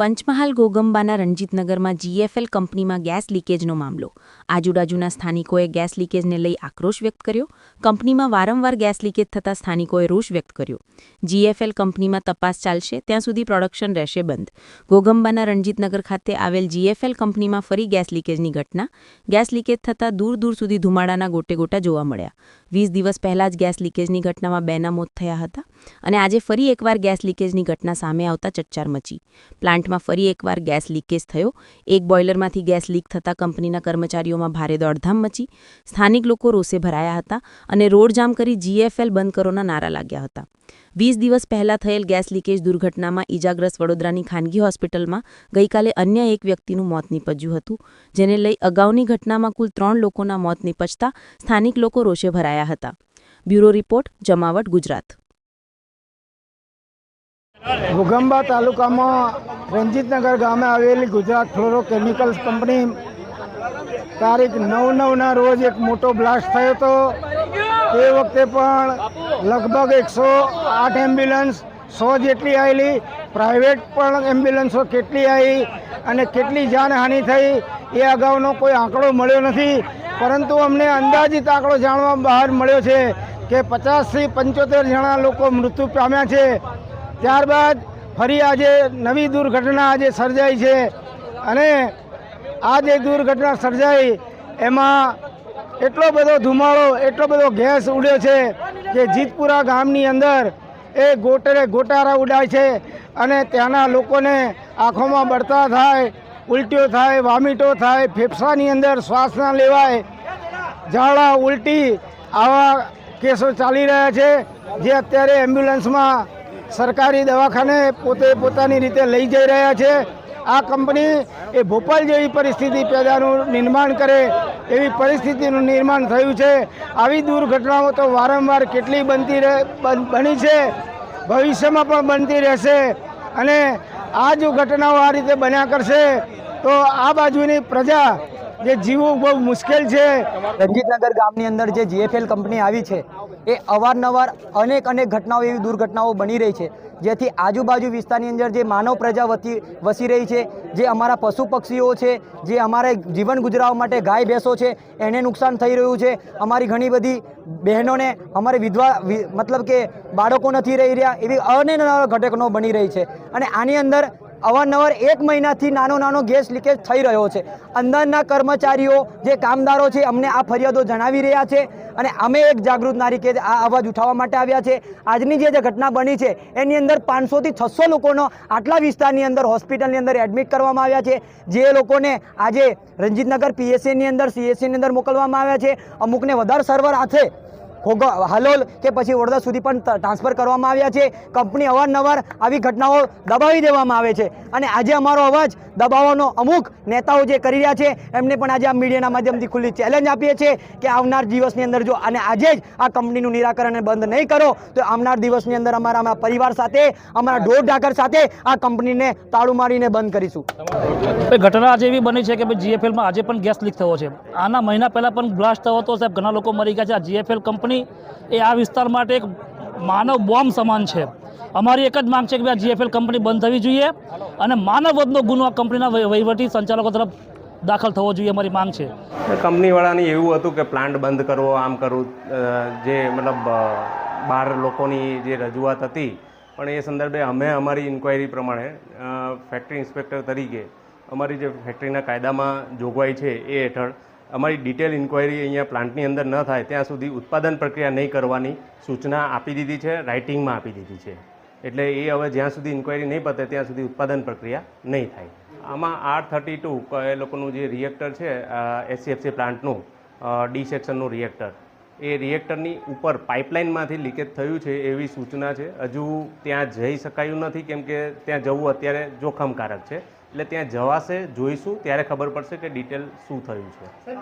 પંચમહાલ ગોગંબાના રણજીતનગરમાં જીએફએલ કંપનીમાં ગેસ લીકેજનો મામલો. આજુબાજુના સ્થાનિકોએ ગેસ લીકેજને લઈ આક્રોશ વ્યક્ત કર્યો. કંપનીમાં વારંવાર ગેસ લીકેજ થતાં સ્થાનિકોએ રોષ વ્યક્ત કર્યો. જીએફએલ કંપનીમાં તપાસ ચાલશે, ત્યાં સુધી પ્રોડક્શન રહેશે બંધ. ગોગંબાના રણજીતનગર ખાતે આવેલ જીએફએલ કંપનીમાં ફરી ગેસ લીકેજની ઘટના. ગેસ લીકેજ થતાં દૂર દૂર સુધી ધુમાડાના ગોટે ગોટા જોવા મળ્યા. વીસ દિવસ પહેલાં જ ગેસ લીકેજની ઘટનામાં બેના મોત થયા હતા. અને આજે ફરી એકવાર ગેસ લીકેજની ઘટના સામે આવતા ચકચાર મચી. પ્લાન્ટમાં ફરી એકવાર ગેસ લીકેજ થયો. એક બોઇલરમાંથી ગેસ લીક થતાં કંપનીના કર્મચારીઓમાં ભારે દોડધામ મચી. સ્થાનિક લોકો રોષે ભરાયા હતા અને રોડ જામ કરી જીએફએલ બંધ કરોના નારા લાગ્યા હતા. વીસ દિવસ પહેલા થયેલ ગેસ લીકેજ દુર્ઘટનામાં ઇજાગ્રસ્ત વડોદરાની ખાનગી હોસ્પિટલમાં ગઈકાલે અન્ય એક વ્યક્તિનું મોત નીપજ્યું હતું, જેને લઈ અગાઉની ઘટનામાં કુલ ત્રણ લોકોના મોત નીપજતા સ્થાનિક લોકો રોષે ભરાયા હતા. બ્યુરો રિપોર્ટ, જમાવટ, ગુજરાત. ઘોગંબા તાલુકામાં રંજીતનગર ગામે આવેલી ગુજરાત ફ્લોરોકેમિકલ્સ કંપની તારીખ નવ નવના રોજ એક મોટો બ્લાસ્ટ થયો હતો. તે વખતે પણ લગભગ એકસો આઠ એમ્બ્યુલન્સ સો જેટલી આવેલી પ્રાઇવેટ પણ એમ્બ્યુલન્સો કેટલી આવી અને કેટલી જાનહાનિ થઈ એ અગાઉનો કોઈ આંકડો મળ્યો નથી. પરંતુ અમને અંદાજિત આંકડો જાણવા બહાર મળ્યો છે કે પચાસથી પંચોતેર જણા લોકો મૃત્યુ પામ્યા છે. ત્યારબાદ ફરી આજે નવી દુર્ઘટના આજે સર્જાઈ છે અને આ જે દુર્ઘટના સર્જાઈ, એમાં એટલો બધો ધુમાડો, એટલો બધો ગેસ ઉડ્યો છે કે જીતપુરા ગામની અંદર એ ગોટરે ગોટારા ઉડાય છે અને ત્યાંના લોકોને આંખોમાં બળતા થાય, ઉલટીઓ થાય, વામિટો થાય, ફેફસાની અંદર શ્વાસ ના લેવાય. ઝાડા ઉલટી આવા કેસો ચાલી રહ્યા છે. જે અત્યારે એમ્બ્યુલન્સમાં સરકારી દવાખાને પોતે પોતાની રીતે લઈ જઈ રહ્યા છે. આ કંપની એ ભોપાલ જેવી પરિસ્થિતિ પેદાનું નિર્માણ કરે એવી પરિસ્થિતિનું નિર્માણ થયું છે. આવી દુર્ઘટનાઓ તો વારંવાર કેટલી બનતી રહે, બન- છે. ભવિષ્યમાં પણ બનતી રહેશે અને આ જો ઘટનાઓ આ રીતે બન્યા કરશે તો આ બાજુની પ્રજા જે જીવવું બહુ મુશ્કેલ છે. રણજીતનગર ગામની અંદર જે જીએફએલ કંપની આવી છે, એ અવારનવાર અનેક અનેક ઘટનાઓ એવી દુર્ઘટનાઓ બની રહી છે, જેથી આજુબાજુ વિસ્તારની અંદર જે માનવ પ્રજા વતી વસી રહી છે, જે અમારા પશુ પક્ષીઓ છે, જે અમારે જીવન ગુજરાવવા માટે ગાય ભેંસો છે, એને નુકસાન થઈ રહ્યું છે. અમારી ઘણી બધી બહેનોને, અમારે વિધવા મતલબ કે બાળકો નથી રહી રહ્યા, એવી અનેક ઘટકનો બની રહી છે. અને આની અંદર અવારનવાર એક મહિનાથી નાનો નાનો ગેસ લીકેજ થઈ રહ્યો છે. અંદરના કર્મચારીઓ, જે કામદારો છે, અમને આ ફરિયાદો જણાવી રહ્યા છે અને અમે એક જાગૃત નાગરિકે આ અવાજ ઉઠાવવા માટે આવ્યા છે. આજની જે ઘટના બની છે, એની અંદર પાંચસોથી છસો લોકોનો આટલા વિસ્તારની અંદર હોસ્પિટલની અંદર એડમિટ કરવામાં આવ્યા છે. જે લોકોને આજે રંજીતનગર પીએસસીની અંદર, સીએસસીની અંદર મોકલવામાં આવ્યા છે. અમુકને વધારે સર્વર હાથે ખોગો, હાલોલ કે પછી વડોદરા સુધી પણ ટ્રાન્સફર કરવામાં આવ્યા છે. કંપની અવારનવાર આવી ઘટનાઓ દબાવી દેવામાં આવે છે. અને આજે અમારો અવાજ દબાવવાનો અમુક નેતાઓ જે કરી રહ્યા છે, એમને પણ આજે આ મીડિયાના માધ્યમથી ખુલ્લી ચેલેન્જ આપીએ છીએ કે આવનાર દિવસની અંદર જો, અને આજે જ આ કંપનીનું નિરાકરણ બંધ નહીં કરો, તો આવનાર દિવસની અંદર અમારા અમારા પરિવાર સાથે, અમારા ઢોર ઢાકર સાથે આ કંપનીને તાળું મારીને બંધ કરીશું. ઘટના આજે એવી બની છે કે ભાઈ જીએફએલમાં આજે પણ ગેસ લીક થયો છે. આના મહિના પહેલાં પણ બ્લાસ્ટ થયો હતો સાહેબ. ઘણા લોકો મરી ગયા છે. આ જીએફએલ કંપની એ આ વિસ્તાર માટે એક માનવ બોમ્બ સમાન છે. અમારી એક જ માંગ છે કે આ જીએફએલ કંપની બંધ થવી જોઈએ અને માનવવધનો ગુનો આ કંપનીના વહીવટી સંચાલકો તરફ દાખલ થવો જોઈએ અમારી માંગ છે. કંપનીવાળાની એવું હતું કે પ્લાન્ટ બંધ કરવો, આમ કરવું જે મતલબ બાર લોકોની જે રજૂઆત હતી, પણ એ સંદર્ભે અમે અમારી ઇન્ક્વાયરી પ્રમાણે ફેક્ટરી ઇન્સ્પેક્ટર તરીકે અમારી જે ફેક્ટરીના કાયદામાં જોગવાઈ છે એ હેઠળ અમારી ડિટેલ ઇન્ક્વાયરી અહીંયા પ્લાન્ટની અંદર ન થાય, ત્યાં સુધી ઉત્પાદન પ્રક્રિયા નહીં કરવાની સૂચના આપી દીધી છે રાઇટિંગમાં આપી દીધી છે. એટલે એ હવે જ્યાં સુધી ઇન્ક્વાયરી નહીં પતે, ત્યાં સુધી ઉત્પાદન પ્રક્રિયા નહીં થાય. આમાં આર થર્ટી ટુ એ લોકોનું જે રિએક્ટર છે એસસીએફસી પ્લાન્ટનું ડી સેક્શનનું રિએક્ટર એ રિએક્ટરની ઉપર પાઇપલાઇનમાંથી લીકેજ થયું છે એવી સૂચના છે. હજુ ત્યાં જઈ શકાયું નથી, કેમ કે ત્યાં જવું અત્યારે જોખમકારક છે. એટલે ત્યાં જવાશે, જોઈશું, ત્યારે ખબર પડશે કે ડિટેલ શું થયું છે.